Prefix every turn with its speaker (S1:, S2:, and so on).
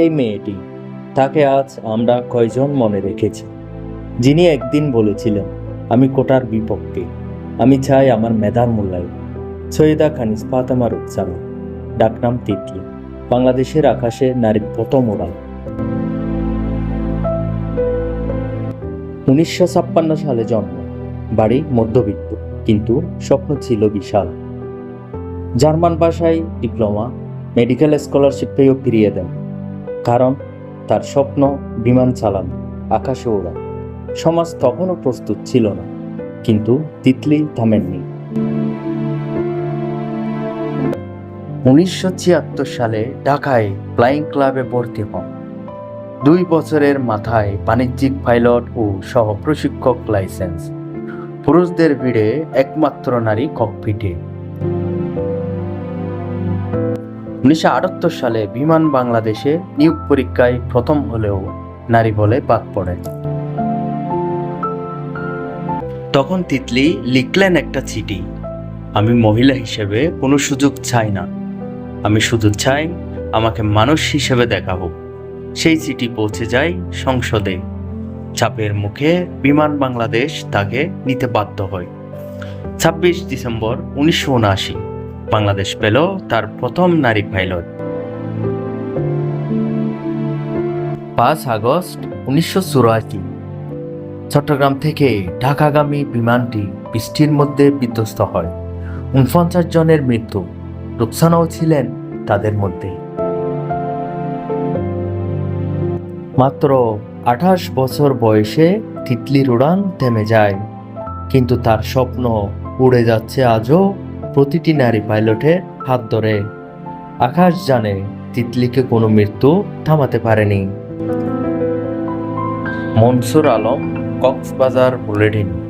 S1: এই মেয়েটি, তাকে আজ আমরা কয়জন মনে রেখেছি? যিনি একদিন বলেছিলেন, আমি কোটার বিপক্ষে, আমি চাই আমার মেধার মূল্যায়ন। সৈয়দা খানিস ফাতেমা রুকসানা, ডাকনাম তিতলি, বাংলাদেশের আকাশে নারীর প্রথম উড়াল উনিশশো ছাপ্পান্ন সালে জন্ম, বাড়ি মধ্যবিত্ত, কিন্তু স্বপ্ন ছিল বিশাল। জার্মান ভাষায় ডিপ্লোমা, মেডিকেল স্কলারশিপ পেয়েও ফিরিয়ে দেন। কারণ তার স্বপ্ন বিমান চালানো, আকাশে ওড়া। সমাজ তখনও প্রস্তুত ছিল না, কিন্তু তিতলি থামেননি। উনিশশো ছিয়াত্তর সালে ঢাকায় ফ্লাইং ক্লাবে ভর্তি হন। দুই বছরের মাথায় বাণিজ্যিক পাইলট ও সহ প্রশিক্ষক লাইসেন্স। পুরুষদের ভিড়ে একমাত্র নারী ককপিটে। উনিশশো আটাত্তর সালে বিমান বাংলাদেশে নিয়োগ পরীক্ষায় প্রথম হলেও নারী বলে বাদ পড়ে। তখন তিতলি লিখলেন একটা চিঠি, আমি মহিলা হিসেবে কোনো সুযোগ চাই না। আমি শুধু চাই আমাকে মানুষ হিসেবে দেখা হোক সেই চিঠি পৌঁছে যায় সংসদে। চাপের মুখে বিমান বাংলাদেশ তাকে নিতে বাধ্য হয়। ছাব্বিশ ডিসেম্বর উনিশশো উনআশি। বাংলাদেশ পেল তার প্রথম নারী পাইলট। পাঁচ আগস্ট উনিশশো চুরাশি। চট্টগ্রাম থেকে ঢাকাগামী বিমানটি বৃষ্টির মধ্যে বিধ্বস্ত হয়। উনপঞ্চাশ জনের মৃত্যু। রুকসানাও ছিলেন তাদের মধ্যে। মাত্র আঠাশ বছর বয়সে তিতলির উড়ান থেমে যায়। কিন্তু তার স্বপ্ন উড়ে যাচ্ছে আজও প্রতিটি নারী পাইলটের হাত ধরে। আকাশ জানে তিতলিকে কোনো মৃত্যু থামাতে পারেনি। মনসুর আলম, কক্সবাজার বুলেটিন।